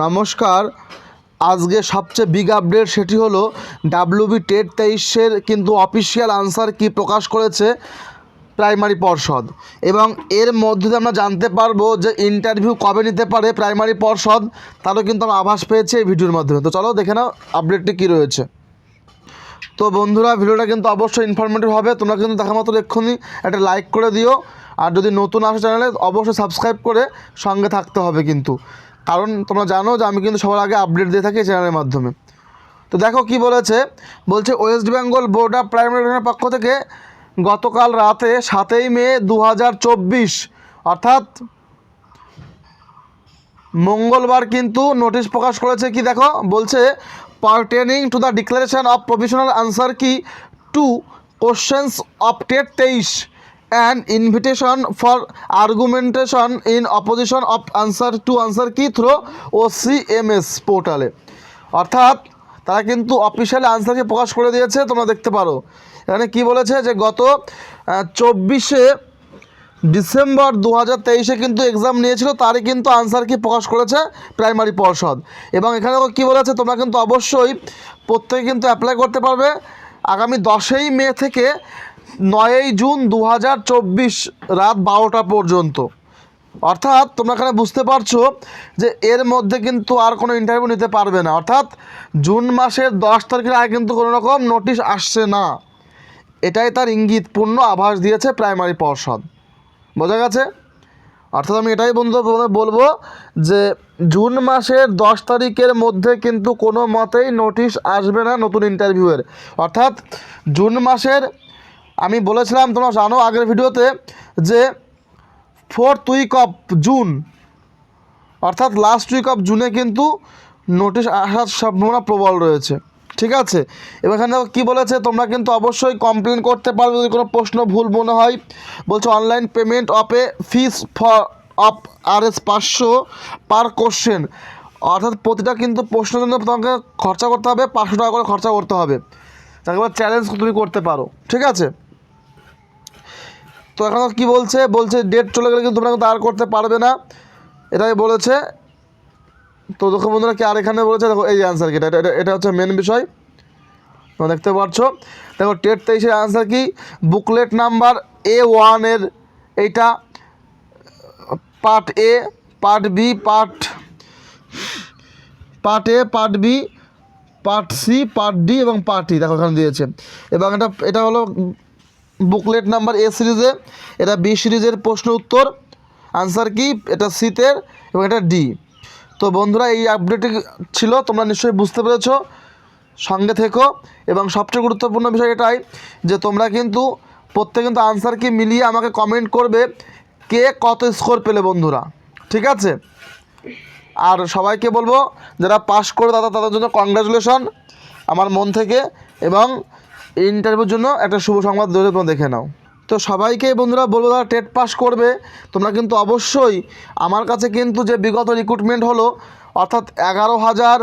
নমস্কার। আজকে সবচেয়ে বিগ আপডেট সেটি হলো ডাব্লিউবি টেট তেইশের কিন্তু অফিসিয়াল আনসার কি প্রকাশ করেছে প্রাইমারি পর্ষদ। এবং এর মধ্যে আমরা জানতে পারব যে ইন্টারভিউ কবে নিতে পারে প্রাইমারি পর্ষদ, তারও কিন্তু আমরা আভাস পেয়েছি এই ভিডিওর মাধ্যমে। তো চলো দেখে নাও আপডেটটি কী রয়েছে। তো বন্ধুরা, ভিডিওটা কিন্তু অবশ্যই ইনফরমেটিভ হবে। তোমরা কিন্তু দেখা মতো এক্ষুনি একটা লাইক করে দিও। আর যদি নতুন আসো চ্যানেলে অবশ্যই সাবস্ক্রাইব করে সঙ্গে থাকতে হবে কিন্তু। কারণ তোমরা জানো যে আমি কিন্তু সবার আগে আপডেট দিয়ে থাকি চ্যানেলের মাধ্যমে। তো দেখো কি বলেছে? বলছে West Bengal board of primary পক্ষ থেকে গতকাল রাতে সাতই মে দু হাজার চব্বিশ, অর্থাৎ মঙ্গলবার কিন্তু নোটিশ প্রকাশ করেছে কি দেখো? বলছে pertaining to the declaration of provisional answer key to questions of TET তেইশ। And invitation for argumentation in opposition of answer to answer key through O C M S পোর্টালে অর্থাৎ, তারা কিন্তু অফিসিয়ালি আনসারকে প্রকাশ করে দিয়েছে, তোমরা দেখতে পারো। এখানে কি বলেছে যে গত চব্বিশে ডিসেম্বর দু হাজার তেইশে কিন্তু এক্সাম নিয়েছিল, তারই কিন্তু আনসার কি প্রকাশ করেছে প্রাইমারি পর্ষদ। এবং এখানে কি বলেছে, তোমরা কিন্তু অবশ্যই প্রত্যেকে কিন্তু অ্যাপ্লাই করতে পারবে। আগামী দশই মে থেকে নয়ই জুন দু হাজার চব্বিশ রাত বারোটা পর্যন্ত। অর্থাৎ তোমরা এখানে বুঝতে পারছ যে এর মধ্যে কিন্তু আর কোনো ইন্টারভিউ নিতে পারবে না। অর্থাৎ জুন মাসের দশ তারিখের আগে কিন্তু কোনো রকম নোটিশ আসছে না। এটাই তার ইঙ্গিতপূর্ণ আভাস দিয়েছে প্রাইমারি পর্ষদ। বোঝা গেছে? অর্থাৎ আমি এটাই বন্ধু বলব যে জুন মাসের দশ তারিখের মধ্যে কিন্তু কোনো মতেই নোটিশ আসবে না নতুন ইন্টারভিউয়ের অর্থাৎ জুন মাসের আমি বলেছিলাম তোমরা জানো আগের ভিডিওতে যে ফোর্থ উইক অফ জুন অর্থাৎ লাস্ট উইক অফ জুনে কিন্তু নোটিশ আসার সম্ভাবনা প্রবল রয়েছে। ঠিক আছে? এবার এখানে কী বলেছে, তোমরা কিন্তু অবশ্যই কমপ্লেন করতে পারবে যদি কোনো প্রশ্ন ভুল মনে হয়। বলছে online payment A fees for of R S পাঁচশো পার কোশ্চেন অর্থাৎ প্রতিটা কিন্তু প্রশ্নের জন্য তোমাকে খরচা করতে হবে, পাঁচশো টাকা করে খরচা করতে হবে। তাকে চ্যালেঞ্জ তুমি করতে পারো। ঠিক আছে? তো এখন কি বলছে? বলছে ডেট চলে গেলে কিন্তু তোমরা কিন্তু আর করতে পারবে না। এটাই বলেছে। তো দেখো বন্ধুরা কি আর এখানে বলেছে? দেখো, এই অ্যান্সার কি? এটা, এটা- হচ্ছে মেন বিষয়। তোমরা দেখতে পাচ্ছ? দেখো টেট তেইশের অ্যান্সার কি? বুকলেট নাম্বার এ ওয়ানের এইটা part A part B part part A part B part C part D এবং পার্ট ই দেখো এখানে দিয়েছে। এবং এটা এটা হলো বুকলেট নাম্বার এ সিরিজে। এটা বি সিরিজের প্রশ্ন উত্তর, আনসার কি? এটা সিতের এবং এটা ডি। তো বন্ধুরা, এই আপডেটটি ছিল, তোমরা নিশ্চয়ই বুঝতে পেরেছ। সঙ্গে থেকো, এবং সবচেয়ে গুরুত্বপূর্ণ বিষয় এটাই যে তোমরা কিন্তু প্রত্যেক কিন্তু আনসার কি মিলিয়ে আমাকে কমেন্ট করবে, কে কত স্কোর পেলে বন্ধুরা। ঠিক আছে? আর সবাইকে বলব, যারা পাস করে দাদা তাদের জন্য কংগ্রাচুলেশন আমার মন থেকে, এবং ইন্টারভিউর জন্য একটা শুভ সংবাদ ধরে তোমরা দেখে নাও। তো সবাইকে বন্ধুরা বলব, যারা টেট পাস করবে, তোমরা কিন্তু অবশ্যই আমার কাছে কিন্তু যে বিগত রিক্রুটমেন্ট হলো, অর্থাৎ এগারো হাজার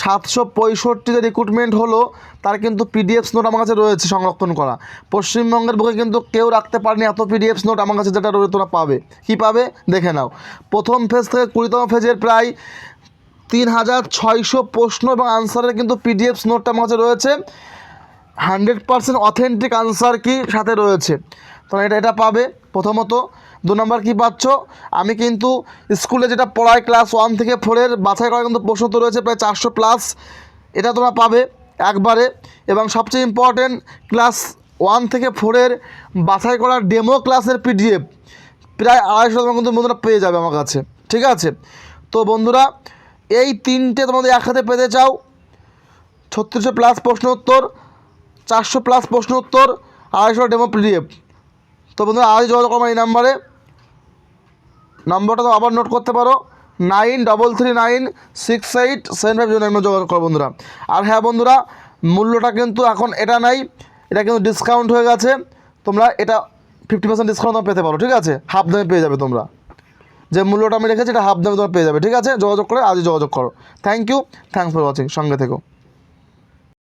সাতশো পঁয়ষট্টি যে রিক্রুটমেন্ট হলো, তার কিন্তু পিডিএফস নোট আমার কাছে রয়েছে সংরক্ষণ করা। পশ্চিমবঙ্গের বুকে কিন্তু কেউ রাখতে পারেনি এত পিডিএফস নোট আমার কাছে যেটা রয়েছে, তোমরা পাবে। কী পাবে? দেখে নাও। প্রথম ফেজ থেকে কুড়িতম ফেজের প্রায় তিন হাজার ছয়শো প্রশ্ন এবং আনসারের কিন্তু পিডিএফস নোটটা আমার কাছে রয়েছে। হান্ড্রেড পার্সেন্ট অথেন্টিক আনসার কি সাথে রয়েছে? তোমরা এটা এটা পাবে প্রথমত। দু নম্বর কী পাচ্ছ? আমি কিন্তু স্কুলে যেটা পড়াই ক্লাস ওয়ান থেকে ফোরের বাছাই করা কিন্তু প্রশ্ন তো রয়েছে, প্রায় চারশো প্লাস। এটা তোমরা পাবে একবারে। এবং সবচেয়ে ইম্পর্টেন্ট ক্লাস ওয়ান থেকে ফোরের বাছাই করা ডেমো ক্লাসের পিডিএফ, প্রায় আড়াইশো তোমার কিন্তু বন্ধুরা পেয়ে যাবে আমার কাছে। ঠিক আছে? তো বন্ধুরা, এই তিনটে তোমাদের একসাথে পেতে চাও। ছত্রিশশো প্লাস প্রশ্ন উত্তর। চারশো প্লাস প্রশ্ন উত্তর, আড়াইশো ডেমো পিডিএফ তো বন্ধুরা আজ যোগাযোগ আমার এই নাম্বারে নম্বরটা তো আবার নোট করতে পারো। Nine double three nine six eight seven five zero nine যোগাযোগ করো বন্ধুরা। আর হ্যাঁ বন্ধুরা, মূল্যটা কিন্তু এখন এটা নাই, এটা কিন্তু ডিসকাউন্ট হয়ে গেছে। তোমরা এটা ফিফটি পার্সেন্ট ডিসকাউন্ট তোমরা পেতে পারো, ঠিক আছে? হাফ দামে পেয়ে যাবে তোমরা। যে মূল্যটা আমি রেখেছি, এটা হাফ দামে তোমরা পেয়ে যাবে। ঠিক আছে? যোগাযোগ করে আজই যোগাযোগ করো। Thank you thanks for watching সঙ্গে থেকো।